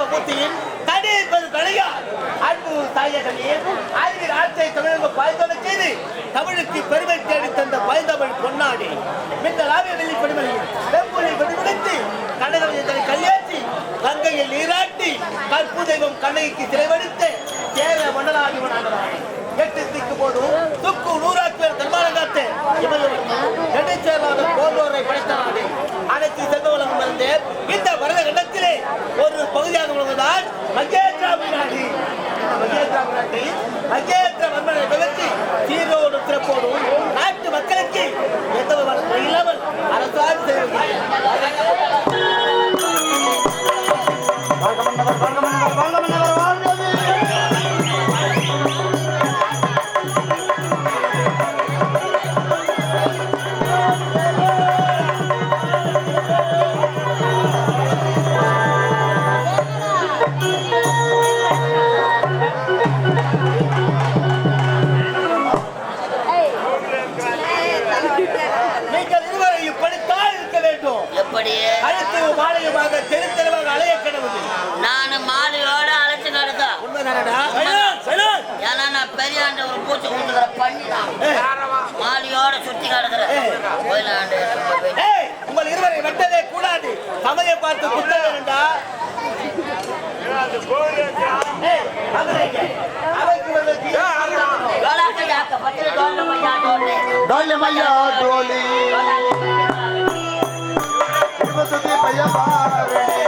தமிழக போட்டியில் பெருமை தேடி தந்த பாய்ந்தவன் பொன்னாடி. மின்னலாவிய வெள்ளி பெருமையில் வெம்பூரை வெடிமுடித்து கடகத்தை கல்யாட்சி கங்கையில் நீராட்டி கற்புதெய்வம் கண்ணைக்கு திரைவடித்து கேரள மன்னராஜி மன்னராக எட்டு திக்கு போதும் துக்கு நூறு நீங்கள் இருவரை இப்படித்தான் இருக்க வேண்டும். எப்படி கழுத்து மாலையுமாக தெரு தெருவாக அலைய கிடவுது கணக்காரடா ஏன்னா நான் பெரிய ஆண்டு ஒரு பையா பாரு.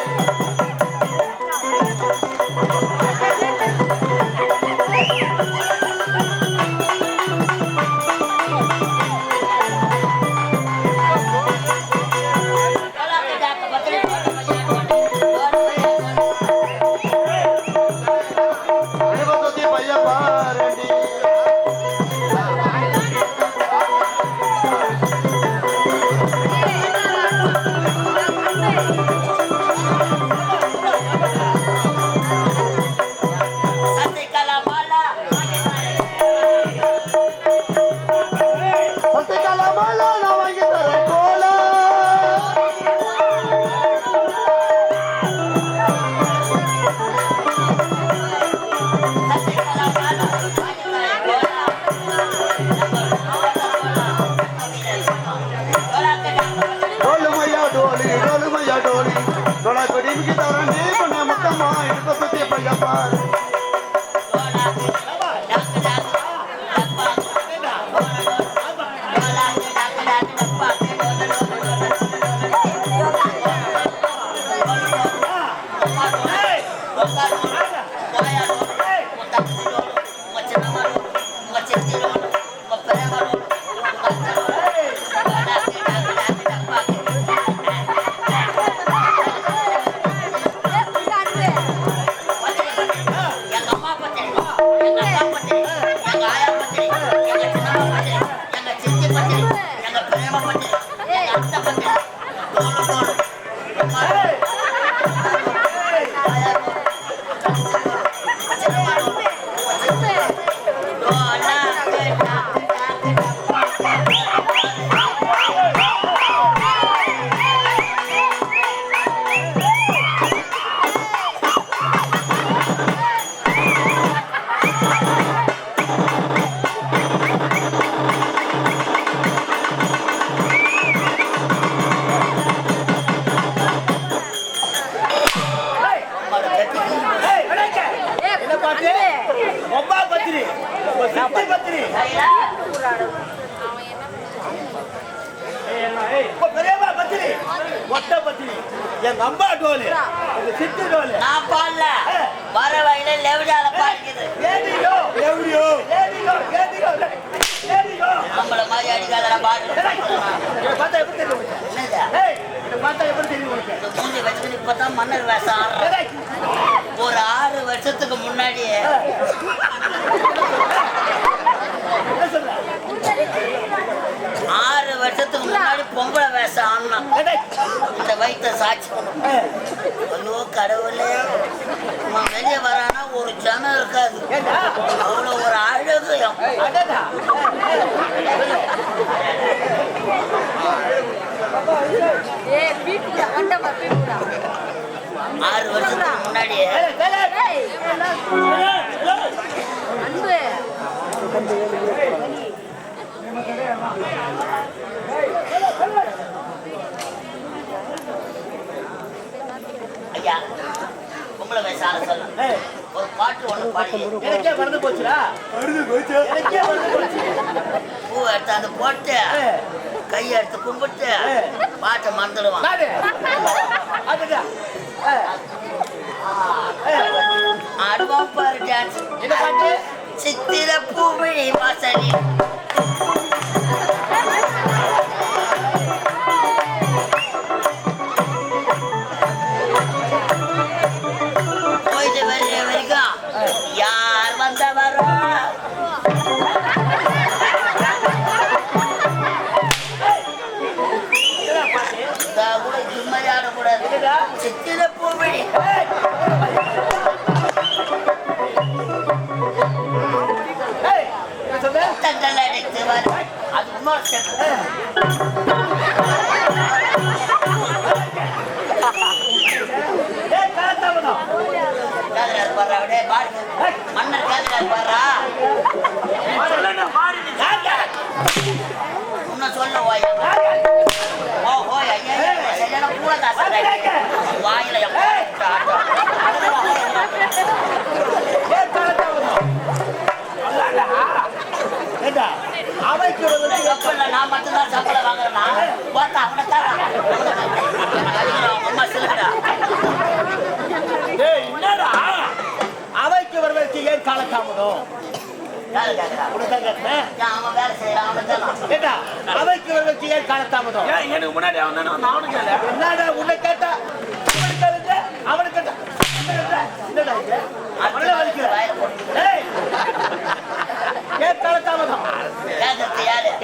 bye. எங்க அம்மா டோலு. எங்க சித்தி டோலு. நான் பாடல. வர வழியில லெவடால பாடிக்குது. ஏடியோ. எவடியோ ஏடியோ ஏடியோ. ஏடியோ. நம்மள மாதிரி அடிக்காத பாடு. இதை பார்த்தா எப்படி தெரியும் உனக்கு? என்னது? ஏய் இதை பார்த்தா எப்படி தெரியும் உனக்கு? இந்த மூஞ்சி வச்சுக்கிட்டு இப்பதான் மன்னர் வேஷம் ஒரு ஆறு வருஷத்துக்கு முன்னாடியே என்ன சொல்ற ஆறு வருஷத்துக்கு முன்னாடி பொம்பளை வேஷம் ஏய், இந்த வயிற்ற சாட்சி ஐயோ கடவுளே. அவன் வெளியே வரானா ஒரு ஜனம் இருக்காது. ஏண்டா அவ்வளோ ஒரு அழகு. ஆறு வருஷத்துக்கு முன்னாடியே. ஏய், ஏய், ஏய், ஏய் ஏய், ஏய். ஐயா சொல்ல ஏய், ஒரு பாட்டு ஒண்ணு பாடி. எனக்கே மறந்து போச்சுடா. எனக்கே மறந்து போச்சு. பூ எடுத்து அந்த போட்டு ஏய், கையை எடுத்து கும்பிட்டு. பாட்டை மறந்துடுவான். நானு. அதுடா. ஆடுவான் பாரு டான்ஸ். சித்திர பூவிழி வாசலி கூட நிம்மதி ஆடக்கூடாது சித்திர சொன்ன? தங்கள் அடைத்து வர. அது இன்னொரு step. ஏய், நான் மட்டும்தான் சம்பளம் வாங்குறேன்னா பார்த்தா அவனை தரான் அம்மா சொல்லுடா. என்னடா? அவைக்கு வருவதற்கு ஏன் ஏண்டா? அவைக்கு வருவதற்கு ஏன் எனக்கு முன்னாடி தானே கேளு. என்னடா உன்னை கேட்டா? அவனுக்கு கேட்டா. என்னடா அவனே வலிக்கிற ஏன் யாரு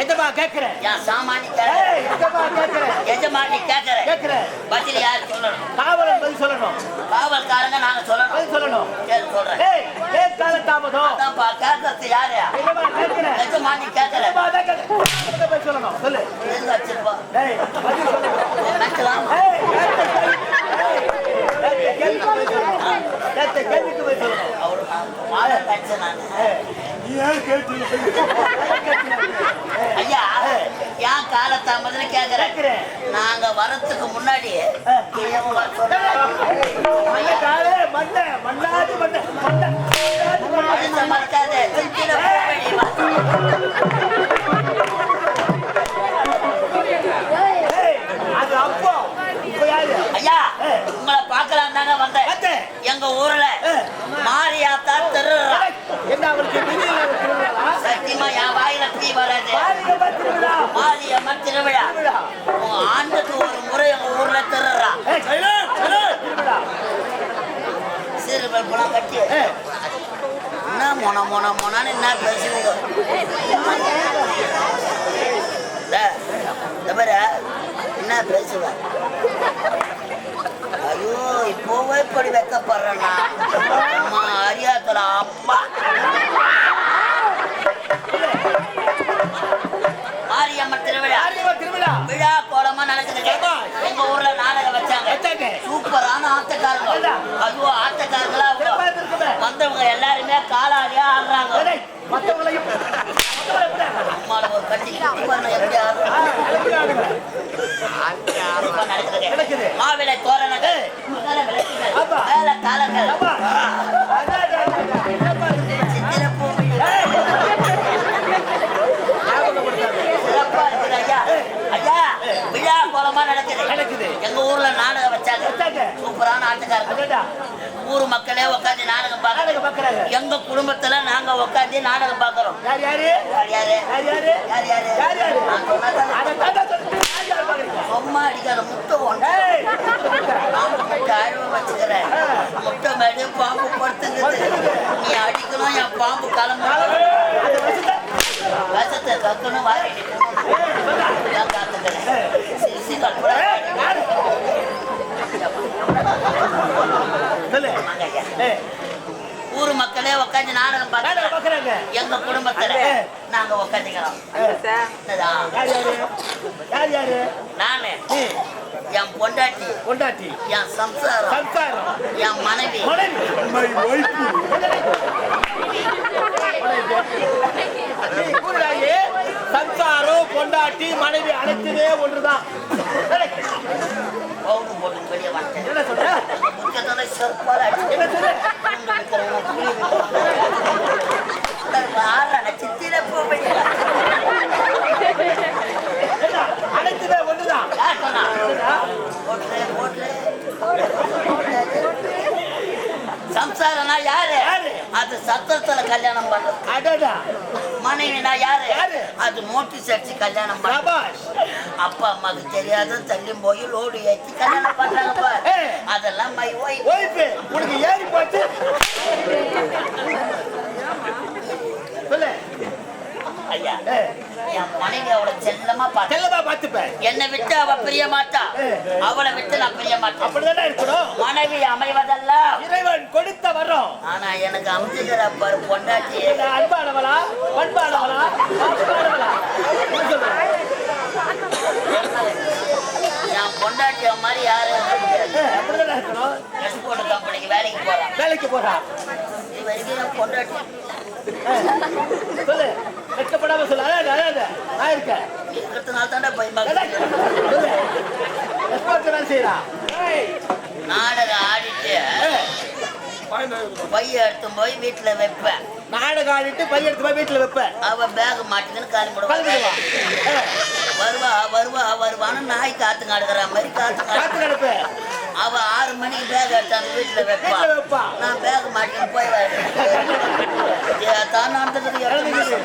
எஜமா கேட்கிறேன் என் சாமானி ஏய் எஜமா கேட்கிறேன் எஜமானி கேக்குற கேட்கிறேன் பதில் யாரு சொல்லணும்? காவலன் பதில் சொல்லணும். காவல்காரங்க நாங்க சொல்லணும். பதில் சொல்லணும். சரி சொல்றேன். ஏய் ஏன் காலதாமதம் அதான்ப்பா கேக்குறது யாரு? எஜமா கேட்கிறேன் எஜமானி கேக்குற எஜமா தான் கேட்கிறேன் பதில் சொல்லணும். சொல்லு. எங்க வச்சிருப்போம் ஏய் பதில் சொல்லணும் நக்கலாம் ஏய் கேள்விக்கு சொல்லணும். அவரு வாழ கட்சி நான். ஏன் கேட்டு ஏன் காலத்தாமதுன்னு கேக்குறேன். நாங்க வரத்துக்கு முன்னாடி மண்ணை, மண்ணாதி மண்ணை, மண்ணை, மண்ணாதி மண்ணை. மனுஷ மறக்காத சித்திர பூவழி வா. ஏய், அது அப்போ இப்ப யாரு ஐயா உங்களை பார்க்கலாம் தாங்க வந்தேன் வந்தேன். எங்க ஊர்ல மாரியாத்தா திருடுறா ஏய், என்ன அவளுக்கு விதியில ஒரு திருவிழா? சத்தியமா என் வாயில தீ வராது பாலியமா திருவிழா. மாரியம்மன் திருவிழா. ஆண்டுக்கு ஒரு முறை எங்க ஊர்ல திருடுறா ஏய், சைலன், சைலன், திருவிழா. சிறு பல்புலாம் கட்டி. என்ன மொன மொன மொனான்னு என்ன பேசுவீங்க? என்ன பேசுவ? ஐயோ இப்போவே இப்படி வைக்கப்படுறேன்னா அம்மா அறியாத்தல அப்பா மாரியம்மன் திருவிழா. விழா கோலமா நடக்குது. எங்க ஊர்ல நாடகம் வச்சாங்க. சூப்பரான ஆட்டக்காரங்க? அதுவும் ஆட்டக்காரங்களா. வந்தவங்க எல்லாருமே காலாடியா ஆடுறாங்க. மத்தவங்களையும் மத்தவங்களை எப்படி? அம்மால ஒரு நடக்குது. எங்க ஊர்ல நாடகம் வச்சாங்க. சூப்பரான ஆட்டக்காரங்க ஊர் மக்களே உட்காந்து நாடகம் பார்க்கறாங்க. எங்க குடும்பத்துல நாங்க உட்காந்து நாடகம் யார் யாரு? யார் யாரு? யார் யாரு? யார் யாரு? சும்மா அடிக்காத முட்டை ஒன்று வச்சுக்கிறேன். முட்டை மேடு பாம்பு படுத்துக்குது. நீ அடிக்கணும் என் பாம்பு கிளம்பு விஷத்தை கக்கணும் வாரிட்டு நான் காத்துக்கிறேன் சிரிசி கற்பனை சொல்லு ஏய், ஊர் மக்களே உட்காந்து நாடகம் பார்க்கறாங்க. எங்க குடும்பத்துல. நாங்க உட்காந்துக்கிறோம் நானு. என் பொண்டாட்டி. கொண்டாட்டி என் சம்சாரம். சம்சாரம். என் மனைவி. சம்சாரம் பொண்டாட்டி மனைவி அனைத்துமே ஒன்றுதான். போட்டு வெளியே வந்துட்டேன் என்ன சொல்ற? சொல்ற ஆறா சித்திர? அனைத்துமே ஒன்றுதான் சம்சாரனா யாரு? அது சத்திரத்துல கல்யாணம் பண்றது மனைவினா யாரு? அது நோட்டீஸ் அடிச்சு கல்யாணம் சபாஷ் அப்பா அம்மாக்கு தெரியாத தள்ளி போய் லோடு ஏத்தி கல்யாணம் பண்றாங்க பாரு. ஏய். அதெல்லாம் மை ஒய் ஓய்வு உனக்கு ஏறி போச்சு. சொல்லு. ஐயா என் மனைவி அவளை செல்லமா பார்த்த செல்லமா பார்த்துப்பேன். என்னை விட்டு அவ பிரிய மாட்டா. அவளை விட்டு நான் பிரிய மாட்டேன். அப்படிதானே இருக்கணும். மனைவி அமைவதெல்லாம் இறைவன் கொடுத்த வரோம். ஆனா எனக்கு அமைச்சுக்கிற பாரு பொண்டாட்டி. அன்பானவளா பண்பானவளா பாசமானவளா என்ன சொல்ற? என் பொண்டாட்டி மாதிரி யாரும் அப்படிதானே இருக்கணும்? எக்ஸ்போர்ட் கம்பெனிக்கு வேலைக்கு போறான். வேலைக்கு போறா? இது வரைக்கும் ஏய், சொல்லு. வெட்கப்படாம சொல்லு. அழாத அழாத நான் இருக்கேன். இருக்கிறதுனால தாண்டா பயமா. சொல்லு. எஸ்பார்ட் தான் செய்யறா நாடகம் ஆடிட்டு பைய எடுத்து போய் வீட்டுல வைப்பேன். நாடகம் ஆடிட்டு பையன் எடுத்து போய் வீட்டுல வைப்பேன். அவ பேக் மாட்டிக்கின்னு காலி போடுவா? கலந்துடுவா ஏய், வருவா வருவா வருவான்னு நாய் காத்து காடுகிற மாதிரி காத்து காத்து நடப்பு. அவ ஆறு மணிக்கு பேக் எடுத்தாந்து வீட்டுல வைப்பா. நான் பேக் மாட்டின்னு போய் தான் மாசம்